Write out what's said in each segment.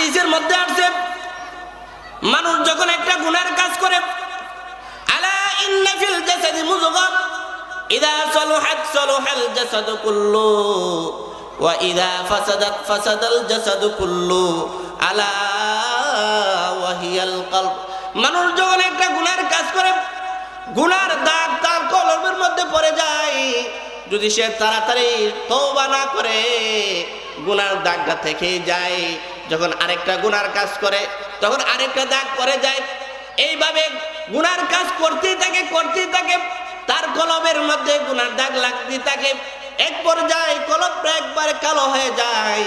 হাদিসের মধ্যে আসছে, মানুষ যখন একটা গুনার কাজ করে, আলা কুল্লু ইদা কুল্লু, আলা মানুষ যখন একটা গুনার কাজ করে, গুনার দাগ তার কলমের মধ্যে পড়ে যায়। যদি সে তাড়াতাড়ি তওবা না করে, গুনার দাগটা থেকে যায়, যখন আরেকটা গুনার কাজ করে, তখন আরেকটা দাগ পড়ে যায়। এইভাবে গুনার কাজ করতেই থাকে করতেই থাকে। তার কলমের মধ্যে গুনার দাগ লাগতে থাকে। এক পর্যায়ে কলমটা একবারে কালো হয়ে যায়,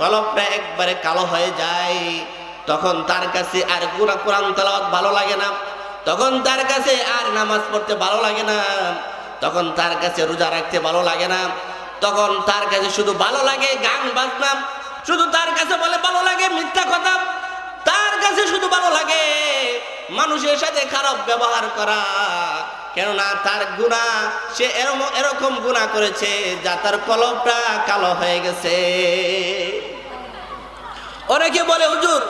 কলমটা একবারে কালো হয়ে যায়। তখন তার কাছে আর কোরআন তালাওয়াত ভালো লাগে না। তখন তার কাছে আর নামাজ পড়তে ভালো লাগে না। তখন তার কাছে রোজা রাখতে ভালো লাগে না। তখন তার কাছে শুধু ভালো লাগে গান বাজনা, শুধু তার কাছে বলে ভালো লাগে মিথ্যা কথা, তার কাছে শুধু ভালো লাগে মানুষের সাথে খারাপ ব্যবহার করা। কেননা তার গুণা সে এরম, এরকম গুণা করেছে যা তার কলমটা কালো হয়ে গেছে। অনেকে বলে, হুজুর,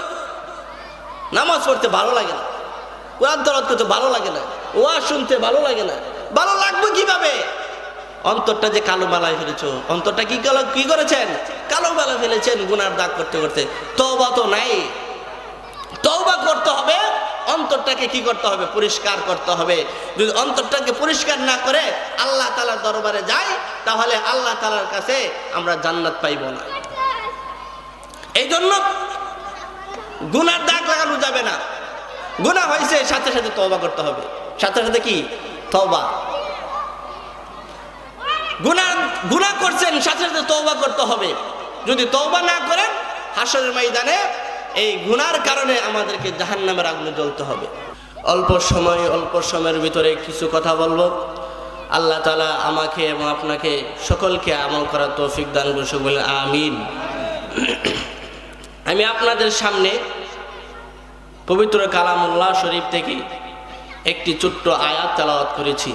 নামাজ পড়তে ভালো লাগে না, কোরআন তরত করতে ভালো লাগে না, ওয়াজ শুনতে ভালো লাগে না। ভালো লাগবে কীভাবে? অন্তরটা যে কালো মালায় ফেলেছ, অন্তরটা কি কালো কি করেছেন? কালো মালা ফেলেছেন গুনার দাগ করতে করতে। তওবা তো নাই। তওবা করতে হবে, অন্তরটাকে কি করতে হবে? পরিষ্কার করতে হবে। যদি অন্তরটাকে পরিষ্কার না করে আল্লাহ তালার দরবারে যাই, তাহলে আল্লাহ তালার কাছে আমরা জান্নাত পাইব না। এই জন্য গুনার দাগ লাগানো যাবে না। গুনাহ হয়েছে সাথে সাথে তওবা করতে হবে। সাথে সাথে কি? তওবা। গুনাহ গুনাহ করছেন, সাথে সাথে তওবা করতে হবে। যদি তওবা না করেন হাসরের ময়দানে এই গুনার কারণে আমাদেরকে জাহান্নামের আগুনে জ্বলতে হবে। অল্প সময়, অল্প সময়ের ভিতরে কিছু কথা বলব। আল্লাহ তালা আমাকে এবং আপনাকে সকলকে আমল করার তৌফিক দান করছে বলে আমিন। আমি আপনাদের সামনে পবিত্র কালামুল্লাহ শরীফ থেকে একটি ছোট্ট আয়াত তেলাওয়াত করেছি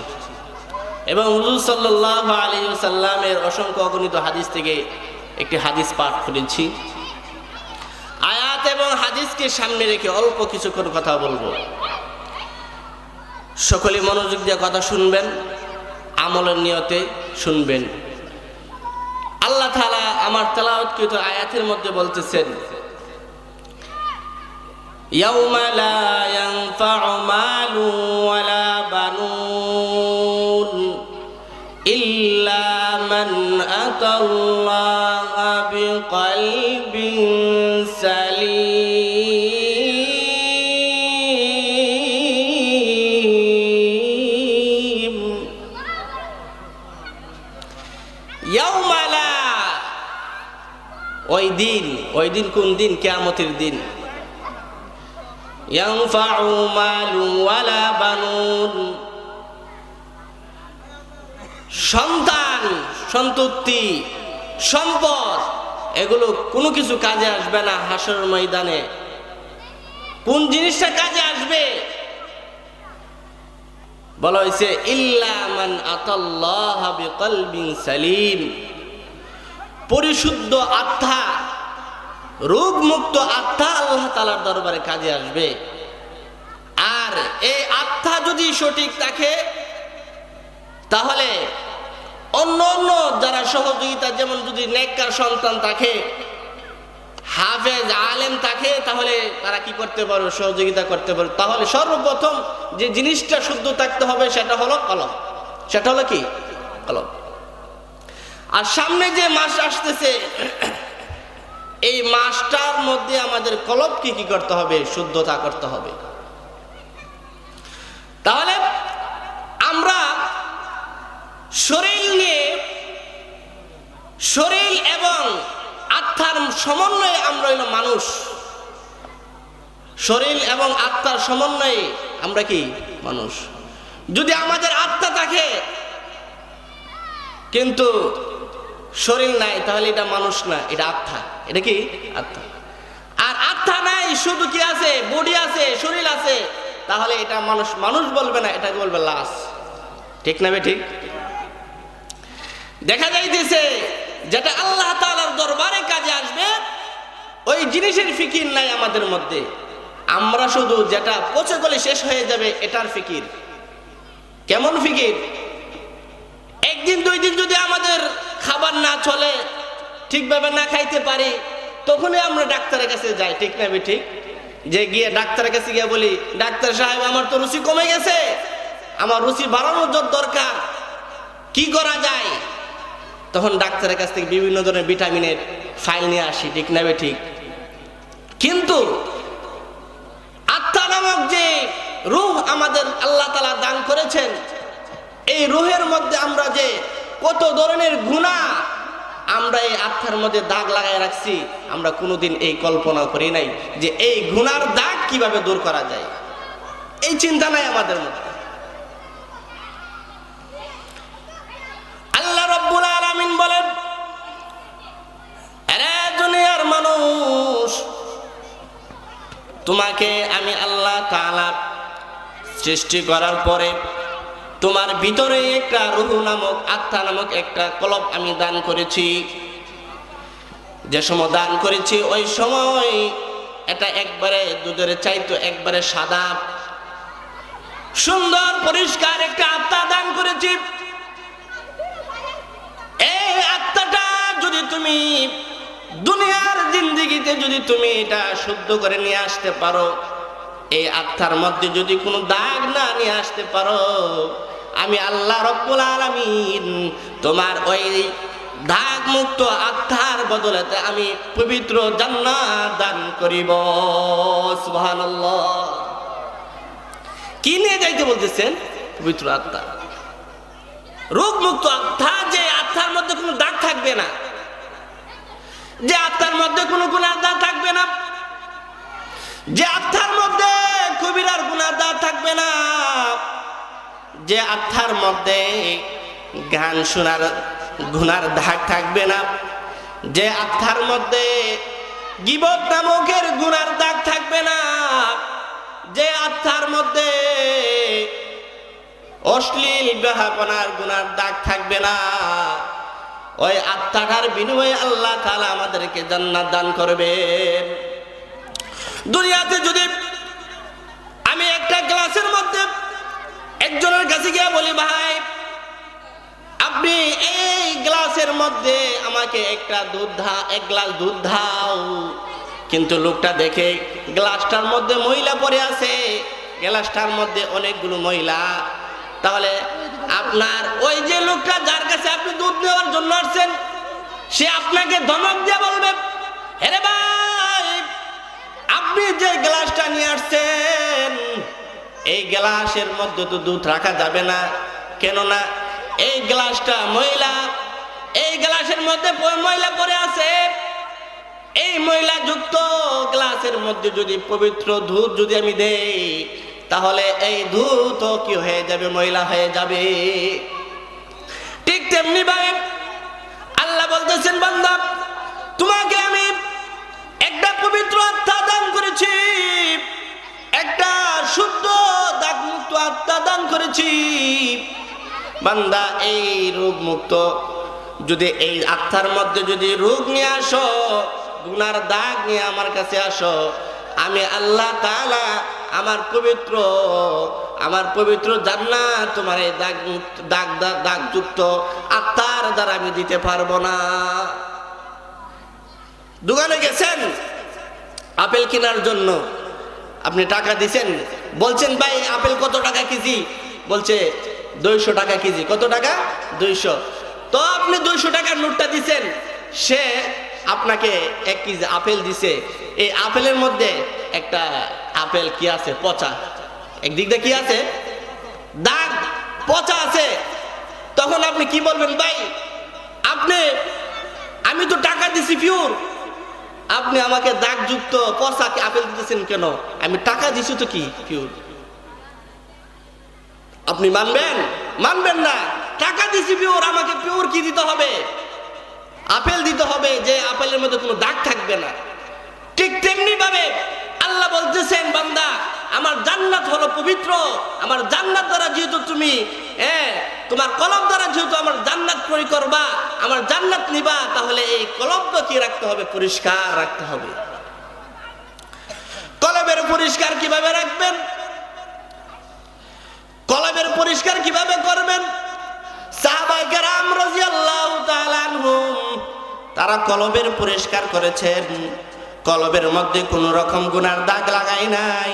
এবং হুজুর সাল্লাহ আলী সাল্লামের অসংখ্য অগণিত হাদিস থেকে একটি হাদিস পাঠ করেছি আয়াত এবং হাদিসকে সামনে রেখে অল্প কিছুক্ষণ কথা বলবো সকলে মনোযোগ দিয়ে কথা শুনবেন আমলের নিয়তে শুনবেন আল্লাহ তালা আমার তেলাওয়াতকৃত আয়াতের মধ্যে বলতেছেন يوم لا ينفع مال ولا بنون إلا من أتى الله بقلب سليم يوم لا ওই দিন ওই দিন কোন দিন কেয়ামতের দিন ينفع مال ولا بنون সন্তান সন্ততি সম্পদ এগুলো কোনো কিছু কাজে আসবে না হাসর ময়দানে কোন জিনিসটা কাজে আসবে বলা হয়েছে ইল্লামান আতাল্লাহ বিকলবিন সালিম পরিশুদ্ধ আত্মা রোগ মুক্ত আত্মা আল্লাহ তালার দরবারে কাজে আসবে। আর এই আত্মা যদি সঠিক থাকে, তাহলে অন্য অন্য যারা সহযোগিতা, যেমন যদি নেককার সন্তান থাকে, হাফেজ, আলেম থাকে, তাহলে তারা কি করতে পারবে? সহযোগিতা করতে পারবে। তাহলে সর্বপ্রথম যে জিনিসটা শুদ্ধ থাকতে হবে, সেটা হলো কলম। সেটা হলো কি? কলম। আর সামনে যে মাস আসতেছে মাসটার মধ্যে আমাদের কলবকে কি করতে হবে? শুদ্ধতা করতে হবে। তাহলে আমরা শরীর নিয়ে শরীর এবং আত্মার সমন্বয়ে আমরা হইল মানুষ। শরীর এবং আত্মার সমন্বয়ে আমরা কি? মানুষ। যদি আমাদের আত্মা থাকে, কিন্তু শরীর নাই, তাহলে এটা মানুষ না, এটা আত্মা। এটা কি? আত্মা। আর আত্মা নাই, শুধু কি আছে? বডি আছে, শরীর আছে। তাহলে এটা মানুষ মানুষ বলবে না, এটাকে বলবে লাশ। ঠিক না ঠিক দেখা যাইতেছে যেটা আল্লাহ তাআলার দরবারে কাজে আসবে, ওই জিনিসের ফিকির নাই আমাদের মধ্যে। আমরা শুধু যেটা পচে গলে শেষ হয়ে যাবে, এটার ফিকির। কেমন ফিকির? একদিন, দুই দিন যদি আমাদের খাবার না চলে ঠিকভাবে না খাইতে পারি, তখনই আমরা ডাক্তারের কাছে যাই, ঠিক না ঠিক যে গিয়ে ডাক্তারের কাছে গিয়ে বলি, ডাক্তার সাহেব, আমার তো রুচি কমে গেছে, আমার রুচি বাড়ানোর জন্য দরকার, কি করা যায়? তখন ডাক্তারের কাছ থেকে বিভিন্ন ধরনের ভিটামিনের ফাইল নিয়ে আসি, ঠিক না ঠিক কিন্তু আত্মা নামক যে রুহ আমাদের আল্লাহ তালা দান করেছেন, এই রুহের মধ্যে আমরা যে কত ধরনের গুণা আমরা এই আত্মার মধ্যে দাগ লাগাই রাখছি, আমরা কোনোদিন এই কল্পনা করি নাই যে এই গুনার দাগ কীভাবে দূর করা যায়। এই চিন্তা নাই আমাদের মধ্যে। আল্লাহ রব্বুল আলামিন বলেন দুনিয়ার মানুষ, তোমাকে আমি আল্লাহ তাআলা সৃষ্টি করার পরে তোমার ভিতরে একটা রুহু নামক আত্মা নামক একটা কলব আমি দান করেছি। যে সময় দান করেছি, ওই সময় এটা একবারে দুধের চাইতো একবারে সাদা। সুন্দর, পরিষ্কার একটা আত্মা দান করেছি। এই আত্মাটা যদি তুমি দুনিয়ার জিন্দিগিতে যদি তুমি এটা শুদ্ধ করে নিয়ে আসতে পারো, এই আত্মার মধ্যে যদি কোনো দাগ না নিয়ে আসতে পারো আমি আল্লাহ রব্বুল আলামিন তোমার ওই দাগ মুক্ত আত্মার বদলেতে আমি পবিত্র জান্নাত দান করিব। সুবহানাল্লাহ। কি নিয়ে যাইতে বলতেছেন? পবিত্র আত্মা। রোগ মুক্ত আত্মা, যে আত্মার মধ্যে কোনো দাগ থাকবে না। যে আত্মার মধ্যে কোনো গুণার দাগ থাকবে না। যে আত্মার মধ্যে কবিরার গুণার দাগ থাকবে না। যে আত্মার মধ্যে গান শোনার, গুনার দাগ থাকবে না। যে আত্মার মধ্যে গিবত নামকের গুনার দাগ থাকবে না। যে আত্মার মধ্যে অশ্লীল গ্রহাপনার গুনার দাগ থাকবে না। ওই আত্মাটার বিনিময়ে আল্লাহ তালা আমাদেরকে জান্নাত দান করবে। দুনিয়াতে যদি কাছে গিয়ে বলি, ভাই, আপনি এই গ্লাসের মধ্যে আমাকে একটা দুধ ধা, এক গ্লাস দুধ দাও। কিন্তু লোকটা দেখে গ্লাসটার মধ্যে মহিলা পড়ে আছে, গ্লাসটার মধ্যে অনেকগুলো মহিলা। তাহলে আপনার ওই যে লোকটা যার কাছে আপনি দুধ নেওয়ার জন্য আসছেন, সে আপনাকে ধমক দিয়ে বলবে হেরে ভাই, আপনি যে গ্লাসটা নিয়ে আসছেন এই গ্লাসের মধ্যে তো দুধ রাখা যাবে না। কেননা এই গ্লাসটা মহিলা এই গ্লাসের মধ্যে ময়লা পড়ে আছে। এই ময়লা যুক্ত গ্লাসের মধ্যে যদি পবিত্র দুধ যদি আমি দেই, তাহলে এই দুধ কি হয়ে যাবে, ময়লা হয়ে যাবে। ঠিক তেমনি ভাবে আল্লাহ বলতেছেন, বান্দা দান বান্দা এই রোগ মুক্ত। যদি এই আত্মার মধ্যে যদি রোগ নিয়ে আসো, গুনার দাগ নিয়ে আমার কাছে আসো, আমি আল্লাহ তাআলা আমার পবিত্র আমার পবিত্র জান্নাত তোমার এই দাগ দাগ দাগযুক্ত আত্মার দ্বারা আমি দিতে পারব না। দোকানে গেছেন, আপেল কেনার জন্য। আপনি টাকা দিছেন, বলছেন, ভাই, আপেল কত টাকা কেজি? বলছে দুইশো টাকা কেজি। কত টাকা? দুইশো। তো আপনি দুইশো টাকার নোটটা দিচ্ছেন সে আপনাকে এক কেজি আপেল দিছে। এই আপেলের মধ্যে একটা আপেল কি আছে? পচা। একদিক দিয়ে কি আছে? দাগ, পচা আছে। তখন আপনি কি বলবেন, ভাই, আপনি, আমি তো টাকা দিছি পিওর। আপনি আমাকে দাগযুক্ত পচাকে আপেল দিতেছেন কেন? আমি টাকা দিছি তো কি পিওর? আপনি মানবেন? মানবেন না। টাকা দিছি পিওর, আমাকে পিওর কি দিতে হবে? আপেল দিতে হবে যে আপেলের মধ্যে কোনো দাগ থাকবে না। ঠিক তেমনি ভাবে আল্লাহ বলতেছেন, বান্দা, আমার জান্নাত হলো পবিত্র। আমার জান্নাত দ্বারা যেহেতু তুমি হ্যাঁ তোমার কলম দ্বারা যেহেতু আমার জান্নাত ক্রয় করবা, আমার জান্নাত নিবা, তাহলে এই কলমটা কি রাখতে হবে? পরিষ্কার রাখতে হবে। কলমের পরিষ্কার কীভাবে রাখবেন? কলমের পরিষ্কার কীভাবে করবেন? তারা কলবের পরিষ্কার করেছেন। কলবের মধ্যে কোনো রকম গুনার দাগ লাগাই নাই।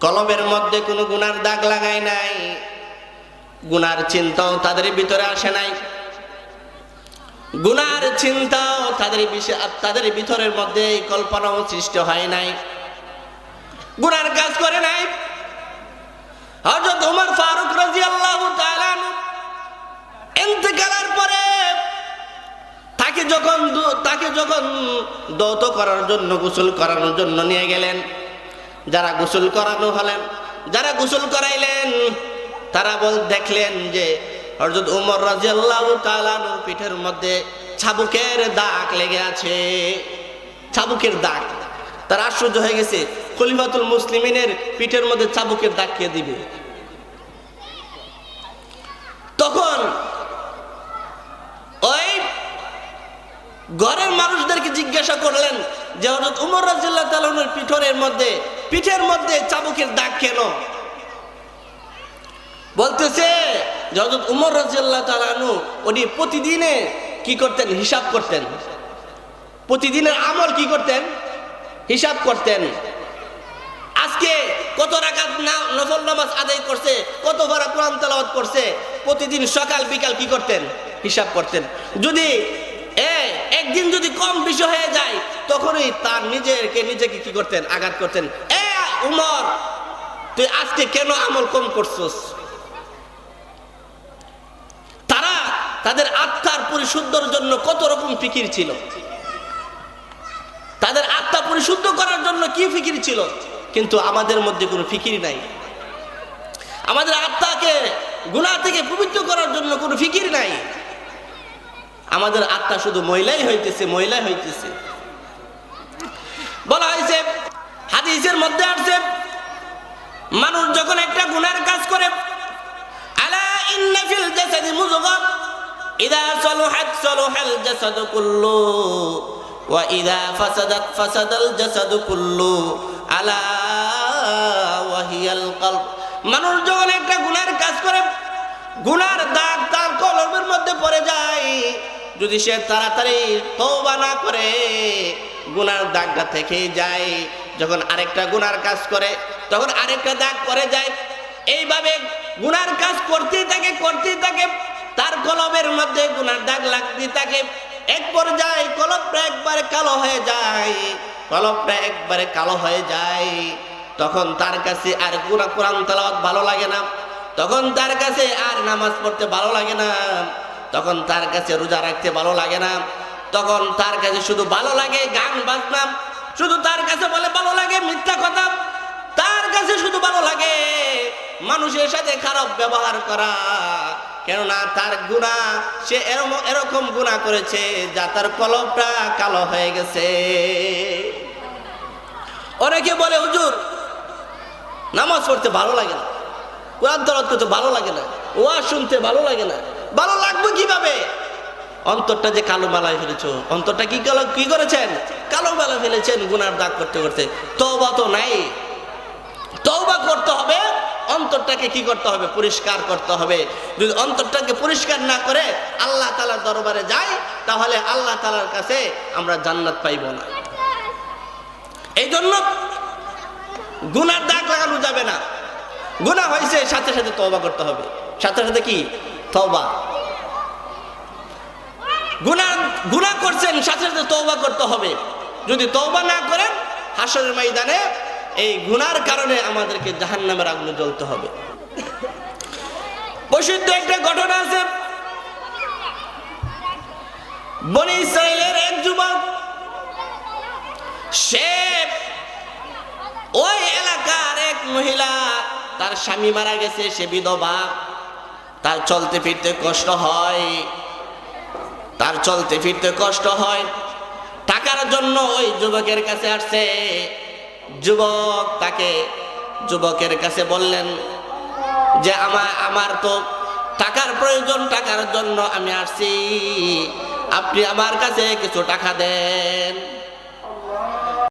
কলবের মধ্যে কোনো গুনার দাগ লাগাই নাই। গুনার চিন্তাও তাদের ভিতরে আসে নাই। গুনার চিন্তাও তাদের তাদের ভিতরের মধ্যে কল্পনাও সৃষ্টি হয় নাই। গুনার কাজ করে নাই। পরে যখন তাকে যখন দৌত করার জন্য করানোর জন্য নিয়ে গেলেন। যারা গোসল করানো হলেন, যারা গোসল করাইলেন, তারা বল, দেখলেন যে হযরত উমর তাআলার পিঠের মধ্যে ছাবুকের দাগ লেগে আছে। ছাবুকের দাগ। তার আশ্চর্য হয়ে গেছে। খলিফাতুল মুসলিমিনের পিঠের মধ্যে চাবুকের দাগ কে দিবে? তখন ওই ঘরের মানুষদেরকে জিজ্ঞাসা করলেন যে হজরত উমর রাজিল্লাহ তালনের পিঠরের মধ্যে, পিঠের মধ্যে চাবুকের দাগ কেন? বলতেছে হজরত উমর রাজিয়াল্লাহ তালানু উনি প্রতিদিনে কি করতেন? হিসাব করতেন। প্রতিদিনের আমল কি করতেন? হিসাব করতেন। আজকে কত রাকাত না, নফল নামাজ আদায় করছে, কত ভাড়া কোরআন তেলাওয়াত করছে, প্রতিদিন সকাল বিকাল কি করতেন? হিসাব করতেন। যদি একদিন যদি কম বেশি হয়ে যায়, তখনই তার নিজেকে নিজেকে কি করতেন? আঘাত করতেন। এ, উমর, তুই আজকে কেন আমল কম করছস? তারা তাদের আত্মার পরিশুদ্ধর জন্য কত রকম ফিকির ছিল। তাদের পরিশুদ্ধ করার জন্য কি ফিকির ছিল? কিন্তু আমাদের মধ্যে কোনো ফিকির নাই। আমাদের আত্মাকে গুণা থেকে পবিত্র করার জন্য কোনো ফিকির নাই। আমাদের আত্মা শুধু মহিলাই হইতেছে মহিলাই হইতেছে। বলা হয়েছে, হাদিসের মধ্যে আসছে, মানুষ যখন একটা গুনার কাজ করে, আলা ইদা ইদা ফাসাদাত ফাসাদাল জাসাদু কুল্লু আলা ওয়া হিয়াল কলব। মানুষ যখন একটা গুনার কাজ করে, গুনার দাগ তার কলমের মধ্যে পড়ে যায়। যদি সে তাড়াতাড়ি তওবা না করে, গুনার দাগটা থেকেই যায়। যখন আরেকটা গুনার কাজ করে, তখন আরেকটা দাগ পড়ে যায়। এইভাবে গুনার কাজ করতেই থাকে করতেই থাকে। তার কলমের মধ্যে গুনার দাগ লাগতে থাকে। এক পর্যায়ে কলপটা একবারে কালো হয়ে যায় কলমটা একবারে কালো হয়ে যায়। তখন তার কাছে আর গুনা কোরআন তালাওয়াত ভালো লাগে না। তখন তার কাছে আর নামাজ পড়তে ভালো লাগে না। তখন তার কাছে রোজা রাখতে ভালো লাগে না। তখন তার কাছে শুধু ভালো লাগে গান বাজনা, শুধু তার কাছে বলে ভালো লাগে মিথ্যা কথা। তার কাছে শুধু ভালো লাগে মানুষের সাথে খারাপ ব্যবহার করা। কেননা তার গুণা, সে এরকম এরকম গুণা করেছে যা তার কলবটা কালো হয়ে গেছে। অনেকে বলে, হুজুর, নামাজ পড়তে ভালো লাগে না। কোরআন তরত করতে ভালো লাগে না। ওয়াজ শুনতে ভালো লাগে না। ভালো লাগবে কীভাবে? অন্তরটা যে কালো মালায় ফেলেছ। অন্তরটা কি কালো, কি করেছেন? কালো মালা ফেলেছেন গুনার দাগ করতে করতে। তওবা তো নাই। তওবা করতে হবে অন্তরটাকে কি করতে হবে? পরিষ্কার করতে হবে। যদি অন্তরটাকে পরিষ্কার না করে আল্লাহ তালার দরবারে যাই, তাহলে আল্লাহ তালার কাছে আমরা জান্নাত পাইব না। এই জন্য গুনার দাগ লাগানো যাবে না। গুনাহ হয়েছে সাথে সাথে তওবা করতে হবে। সাথে সাথে কি? তওবা। গুনাহ গুনাহ করছেন, সাথে সাথে তওবা করতে হবে। যদি তওবা না করেন হাসরের ময়দানে এই গুনার কারণে আমাদেরকে জাহান্নামের আগুনে জ্বলতে হবে। প্রসিদ্ধ একটা ঘটনা আছে। বনি ইসরায়েলের এক যুবক, সে ওই এলাকার এক মহিলা, তার স্বামী মারা গেছে, সে বিধবা। তার চলতে ফিরতে কষ্ট হয়। তার চলতে ফিরতে কষ্ট হয়। টাকার জন্য ওই যুবকের কাছে আসছে। যুবক তাকে যুবকের কাছে বললেন যে, আমার আমার তো টাকার প্রয়োজন, টাকার জন্য আমি আসছি। আপনি আমার কাছে কিছু টাকা দেন।